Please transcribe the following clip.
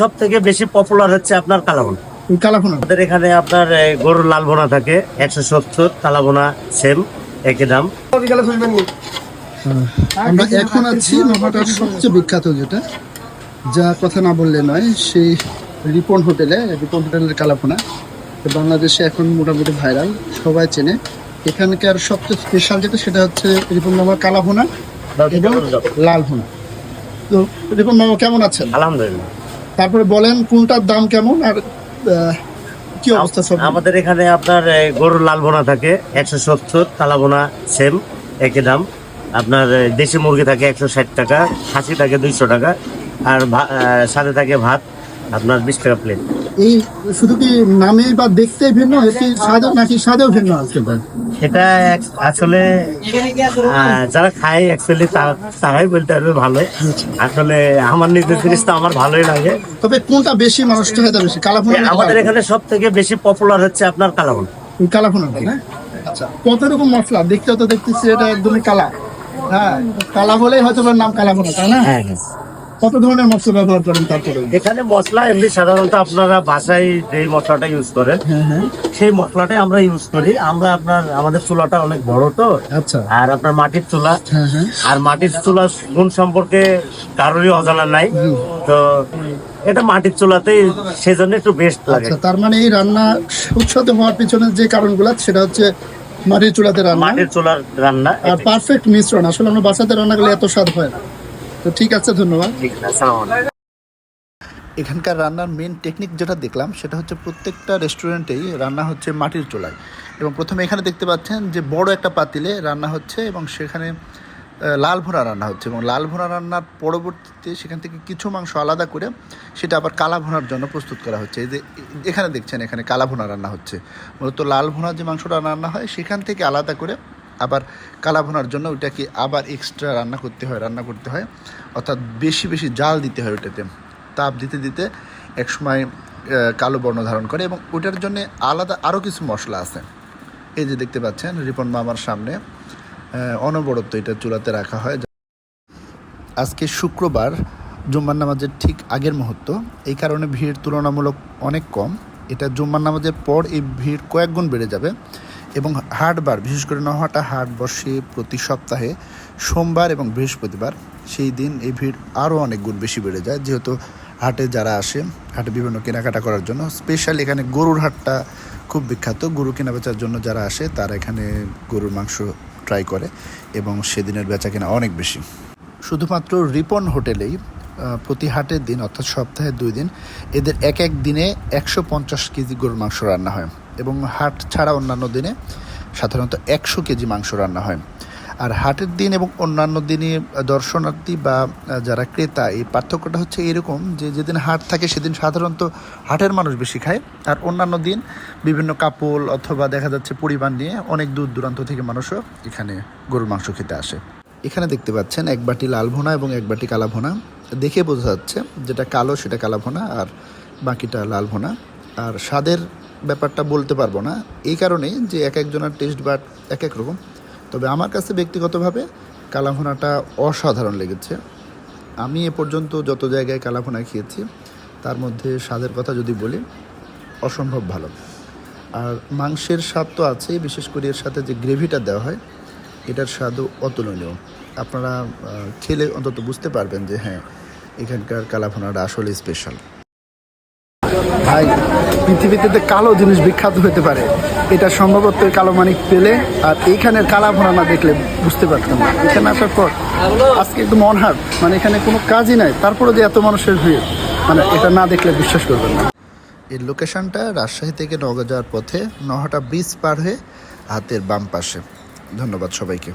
সব থেকে বেশি পপুলার হচ্ছে আপনার কালাবন। কালাফোনা আমাদের এখানে আপনার গরুর লাল বোনা থাকে একশো সত্তর কালাবোনা সেম একই দাম। আমরা এখন আছি নহাটার সবচেয়ে বিখ্যাত যেটা যা কথা না বললে নয় সেই রিপন হোটেলে রিপন হোটেলের কালাপোনা তো বাংলাদেশে এখন মোটামুটি ভাইরাল সবাই চেনে। এখানকার সবচেয়ে স্পেশাল যেটা সেটা হচ্ছে রিপন মামার কালাভোনা এবং লাল ভুনা তো রিপন মামা কেমন আছেন? আলহামদুলিল্লাহ। তারপরে বলেন কোনটার দাম কেমন আর কি অবস্থা সব? আমাদের এখানে আপনার গরুর লাল বোনা থাকে, একশো সত্তর, তালা বোনা, সেম, একই দাম। আপনার দেশি মুরগি থাকে একশো ষাট টাকা, খাসি থাকে দুইশো টাকা, আর সাথে থাকে ভাত, আপনার বিশ টাকা প্লেট এই শুধু কি নামে বা দেখতে ভিন্ন এটি স্বাদও নাকি স্বাদেও ভিন্ন এক- আসলে যারা খায় অ্যাকচুয়ালি তারাই বলতে পারবে ভালো। আসলে আমার নিজের জিনিসটা আমার ভালোই লাগে। তবে কোনটা বেশি মানুষ চাহিদা বেশি কালাফোনা আমাদের এখানে সব থেকে বেশি পপুলার হচ্ছে আপনার কালাবন কালাফোনা না আচ্ছা কত রকম মশলা? দেখতে তো দেখতেছি এটা একদমই কালা। হ্যাঁ কালা বলেই হয়তো নাম কালাফোনা তাই না? হ্যাঁ হ্যাঁ। কত ধরনের মশলা ব্যবহার করেন তারপরে? এখানে মশলা এমনি সাধারণত আপনারা বাসায় যে মশলাটা ইউজ করেন হ্যাঁ হ্যাঁ। সেই মশলাটাই আমরা ইউজ করি। আমরা আপনার আমাদের চুলাটা অনেক বড় তো। আচ্ছা। আর আপনার মাটির চুলা। হ্যাঁ আর মাটির চুলার গুণ সম্পর্কে কারোরই অজানা নাই। তো এটা মাটির চুলাতেই সেজন্য একটু বেস্ট লাগে। আচ্ছা তার মানে এই রান্না সুস্বাদু হওয়ার পিছনে যে কারণগুলো সেটা হচ্ছে মাটির চুলাতে রান্না। মাটির চুলার রান্না। আর পারফেক্ট মিশ্রণ। আসলে আমরা বাসাতে রান্না করলে এত স্বাদ হয় না। তো ঠিক আছে ধন্যবাদ। এখানকার রান্নার মেন টেকনিক যেটা দেখলাম সেটা হচ্ছে প্রত্যেকটা রেস্টুরেন্টেই রান্না হচ্ছে মাটির চুলায়। এবং প্রথমে এখানে দেখতে পাচ্ছেন যে বড় একটা পাতিলে রান্না হচ্ছে এবং সেখানে লাল ভুনা রান্না হচ্ছে। এবং লাল ভুনা রান্নার পরবর্তীতে সেখান থেকে কিছু মাংস আলাদা করে সেটা আবার কালা ভুনার জন্য প্রস্তুত করা হচ্ছে। এই যে এখানে দেখছেন এখানে কালা ভুনা রান্না হচ্ছে। মূলত লাল ভুনার যে মাংসটা রান্না হয় সেখান থেকে আলাদা করে আবার কালা ভুনার জন্য ওইটাকে আবার এক্সট্রা রান্না করতে হয়, রান্না করতে হয়। অর্থাৎ বেশি বেশি জাল দিতে হয় ওইটাতে। তাপ দিতে দিতে একসময় কালো বর্ণ ধারণ করে এবং ওটার জন্য আলাদা আরও কিছু মশলা আছে। এই যে দেখতে পাচ্ছেন, রিপন মামার সামনে অনবরত এটা চুলাতে রাখা হয়। আজকে শুক্রবার, জুম্মার নামাজের ঠিক আগের মুহূর্ত। এই কারণে ভিড় তুলনামূলক অনেক কম। এটা জুম্মার নামাজের পর এই ভিড় কয়েক গুণ বেড়ে যাবে। এবং হাটবার বিশেষ করে নহাটা হাট বসে প্রতি সপ্তাহে সোমবার এবং বৃহস্পতিবার সেই দিন এই ভিড় আরও অনেক গুণ বেশি বেড়ে যায়। যেহেতু হাটে যারা আসে, হাটে বিভিন্ন কেনাকাটা করার জন্য স্পেশালি এখানে গরুর হাটটা খুব বিখ্যাত। গরু কেনা বেচার জন্য যারা আসে, তারা এখানে গরুর মাংস ট্রাই করে এবং সেদিনের বেচা কেনা অনেক বেশি। শুধুমাত্র রিপন হোটেলেই প্রতি হাটের দিন অর্থাৎ সপ্তাহে দুই দিন, এদের এক এক দিনে একশো পঞ্চাশ কেজি গরুর মাংস রান্না হয়। এবং হাট ছাড়া অন্যান্য দিনে সাধারণত একশো কেজি মাংস রান্না হয়। আর হাটের দিন এবং অন্যান্য দিনে দর্শনার্থী বা যারা ক্রেতা, এই পার্থক্যটা হচ্ছে এরকম যে যেদিন হাট থাকে সেদিন সাধারণত হাটের মানুষ বেশি খায়। আর অন্যান্য দিন বিভিন্ন কাপল অথবা দেখা যাচ্ছে পরিবার নিয়ে অনেক দূর দূরান্ত থেকে মানুষও এখানে গরুর মাংস খেতে আসে। এখানে দেখতে পাচ্ছেন এক বাটি লাল ভোনা এবং এক বাটি কালা ভোনা। দেখে বোঝা যাচ্ছে যেটা কালো সেটা কালা ভোনা আর বাকিটা লাল ভোনা। আর স্বাদের ব্যাপারটা বলতে পারব না। এই কারণেই যে এক একজনের টেস্ট বাট এক এক রকম। তবে আমার কাছে ব্যক্তিগতভাবে কালা ভোনাটা অসাধারণ লেগেছে। আমি এ পর্যন্ত যত জায়গায় কালা ভোনা খেয়েছি, তার মধ্যে স্বাদের কথা যদি বলি, অসম্ভব ভালো। আর মাংসের স্বাদ তো আছেই, বিশেষ করে এর সাথে যে গ্রেভিটা দেওয়া হয়, এটার স্বাদও অতুলনীয়। আপনারা খেলে অন্তত বুঝতে পারবেন যে হ্যাঁ এখানকার কালাভোনাটা আসলে স্পেশাল ভাই, পৃথিবীতে কালো জিনিস বিখ্যাত হতে পারে। এটা সম্ভবত কালো মানিক পেলে, আর এইখানের কালা ভোনা না দেখলে বুঝতে পারতাম না। এখানে আসার পর আজকে একদম অনহার্ড মানে এখানে কোনো কাজই নাই। তারপরে যে এত মানুষের ভিড় মানে এটা না দেখলে বিশ্বাস করবেন না। এর লোকেশনটা রাজশাহী থেকে নওগাঁ যাওয়ার পথে নহাটা ব্রিজ পার হয়ে হাতের বাম পাশে। ধন্যবাদ সবাইকে।